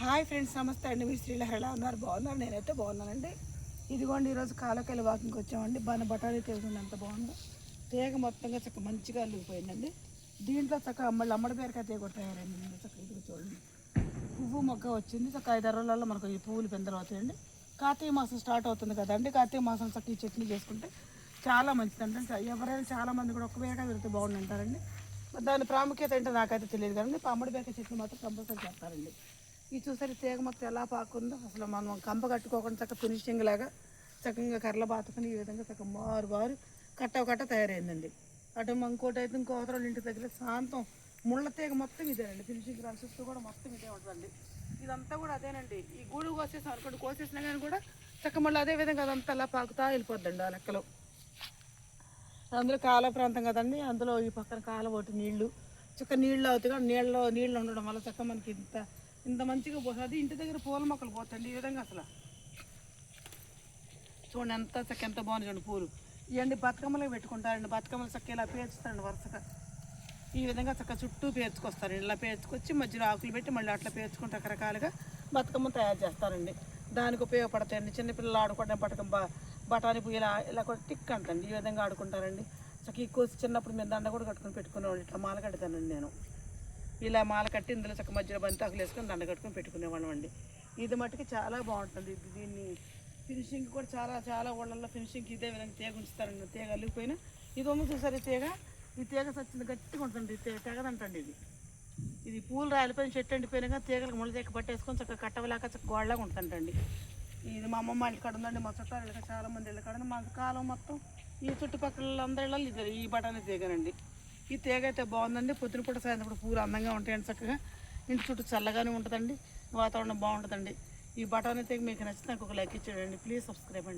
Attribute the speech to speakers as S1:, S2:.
S1: Hi friends నమస్తే అండి. మీ శ్రీలహరి ఎలా ఉన్నారు? బాగున్నారు? నేనైతే బాగున్నానండి. ఇదిగోండి ఈరోజు కాలకెళ్ళి వాకింగ్కి వచ్చామండి. బాగా బఠానీ తెలుగుంది ఎంత బాగుందో. తీగ మొత్తంగా చక్క మంచిగా అల్లిగిపోయిందండి దీంట్లో చక్క మళ్ళీ అమ్మడి బీరకాయ తీగ కూడా చక్క ఇది చూడండి. పువ్వు మొగ్గ వచ్చింది. చక్క ఐదారు రోజులలో మనకు ఈ పువ్వులు పెందలు అవుతాయండి. కార్తీక మాసం స్టార్ట్ అవుతుంది కదండి. కార్తీక మాసం చక్క ఈ చట్నీ చేసుకుంటే చాలా మంచిదండి. అంటే ఎవరైనా చాలా మంది కూడా ఒక బీరకాయ పెడితే బాగుంది అంటారండి. దాని ప్రాముఖ్యత ఏంటో నాకైతే తెలియదు కానీ పామ్మడి బీరకాయ చెట్లు మాత్రం కంపల్సరీ చేస్తారండి. ఇది చూసారు తీగ మొత్తం ఎలా పాకుందో. అసలు మనం కంప కట్టుకోకుండా చక్క ఫినిషింగ్ లాగా చక్కగా కర్రలు బాతుకుని ఈ విధంగా చక్క మారు బారు కట్ట కట్ట తయారైందండి. అటు ఇంకోటి అయితే ఇంకో అవతరాలు ఇంటి దగ్గర శాంతం ముళ్ళ తీగ మొత్తం ఇదేనండి ఫినిషింగ్ రాని కూడా మొత్తం ఇదే ఉంటుందండి. ఇదంతా కూడా అదేనండి. ఈ గూడు కోసేసాం అనుకోండి కోసేసినా కానీ కూడా చక్క మళ్ళీ అదే విధంగా అదంతా అలా పాకుతా వెళ్ళిపోద్దండి ఆ లెక్కలో. అందులో కాల ప్రాంతం కదండి అందులో ఈ పక్కన కాల ఒకటి నీళ్ళు. చక్క నీళ్ళు అవుతాయి కానీ నీళ్ళలో నీళ్ళు ఉండడం వల్ల చక్క మనకి ఇంత ఇంత మంచిగా పోతుంది. ఇంటి దగ్గర పూల మొక్కలు పోతండి ఈ విధంగా అసలు. చూడండి ఎంత చక్క ఎంత బాగుంది చూడండి పూలు. ఇవన్నీ బతుకమ్మలకి పెట్టుకుంటారండి. బతుకమ్మలు చక్క ఇలా పేర్చుతారండి వరుసగా. ఈ విధంగా చక్క చుట్టూ పేర్చుకొస్తారండి. ఇలా పేర్చుకొచ్చి మధ్యలో ఆకులు పెట్టి మళ్ళీ అట్లా పేర్చుకుని రకరకాలుగా బతుకమ్మ తయారు చేస్తారండి. దానికి ఉపయోగపడతాయండి. చిన్నపిల్లలు ఆడుకోవడం బతుకమ్మ బఠానీ పువ్వు ఇలా ఇలా కూడా టిక్ అంటండి ఈ విధంగా ఆడుకుంటారండి. చక్క ఈ కోసి చిన్నప్పుడు మేము దండ కూడా కట్టుకుని పెట్టుకునేవాళ్ళు. ఇట్లా మాల కడతానండి నేను. ఇలా మాల కట్టి ఇందులో చక్క మధ్యలో బంతి వేసుకొని దండ కట్టుకొని పెట్టుకునేవాళ్ళం అండి. ఇది మట్టుకి చాలా బాగుంటుంది. ఇది దీన్ని ఫినిషింగ్ కూడా చాలా చాలా ఊళ్ళల్లో ఫినిషింగ్ ఇదే విధంగా తీగ ఉంచుతారండి. తీగ అల్లిపోయినా ఇది ఉంది చూసారు ఈ తీగ? ఈ తీగ సచ్చింది గట్టిగా ఉంటుంది. ఈ తీగ తెగదంటండి ఇది. ఇది పూలు రాలిపోయిన చెట్టు ఎండిపోయినాక తీగలకు ముళ్ళ తీగ పట్టేసుకొని చక్కగా కట్టవలాక చక్క గోడలాగా ఉంటుందండి ఇది మా అమ్మమ్మ ఇంటి కడుందండి ఉందండి మా చుట్టాలు ఇళ్ళ చాలా మంది ఇళ్ళ కాడ. మా కాలం మొత్తం ఈ చుట్టుపక్కల అందరి ఇళ్ళు ఇది ఈ బఠానీ తీగనండి. ఈ తీగ అయితే బాగుందండి. పొద్దున పూట సాయంత్రం పూట పూలు అందంగా ఉంటాయండి చక్కగా. ఇంటి చుట్టూ చల్లగానే ఉంటుందండి. వాతావరణం బాగుంటుందండి. ఈ బఠానీ తీగ మీకు నచ్చితే నాకు ఒక లైక్ ఇచ్చేయండి. ప్లీజ్ సబ్స్క్రైబ్ అండి.